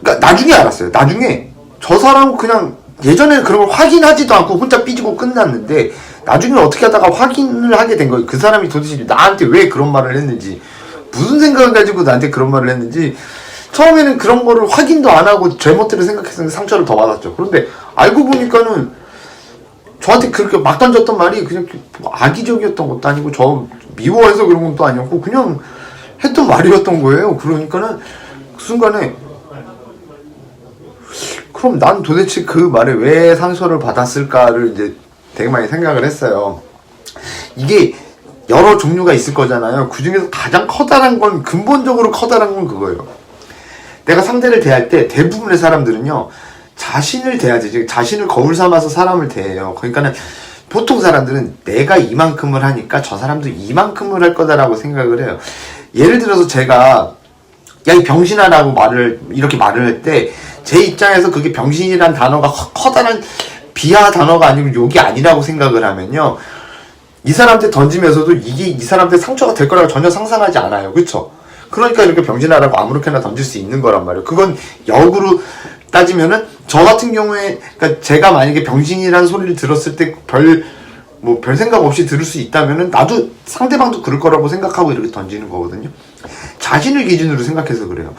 그러니까 나중에 알았어요. 나중에 저 사람은 그냥 예전에는 그런 걸 확인하지도 않고 혼자 삐지고 끝났는데 나중에 어떻게 하다가 확인을 하게 된 거예요. 그 사람이 도대체 나한테 왜 그런 말을 했는지 무슨 생각을 가지고 나한테 그런 말을 했는지 처음에는 그런 거를 확인도 안 하고 제멋대로 생각해서 상처를 더 받았죠. 그런데 알고 보니까는 저한테 그렇게 막 던졌던 말이 그냥 뭐 악의적이었던 것도 아니고 저 미워해서 그런 것도 아니었고 그냥 했던 말이었던 거예요. 그러니까는 그 순간에 그럼 난 도대체 그 말에 왜 상처를 받았을까를 이제 되게 많이 생각을 했어요. 이게 여러 종류가 있을 거잖아요. 그 중에서 가장 커다란 건 근본적으로 커다란 건 그거예요. 내가 상대를 대할 때 대부분의 사람들은요 자신을 대하지 즉 자신을 거울 삼아서 사람을 대해요 그러니까는 보통 사람들은 내가 이만큼을 하니까 저 사람도 이만큼을 할 거다라고 생각을 해요 예를 들어서 제가 야 이 병신아라고 말을 이렇게 말을 할 때 제 입장에서 그게 병신이란 단어가 커- 커다란 비하 단어가 아니고 욕이 아니라고 생각을 하면요 이 사람한테 던지면서도 이게 이 사람한테 상처가 될 거라고 전혀 상상하지 않아요. 그쵸? 그러니까 이렇게 병신하라고 아무렇게나 던질 수 있는 거란 말이에요. 그건 역으로 따지면은 저 같은 경우에 그러니까 제가 만약에 병신이라는 소리를 들었을 때 별 뭐 별 생각 없이 들을 수 있다면은 나도 상대방도 그럴 거라고 생각하고 이렇게 던지는 거거든요. 자신을 기준으로 생각해서 그래요.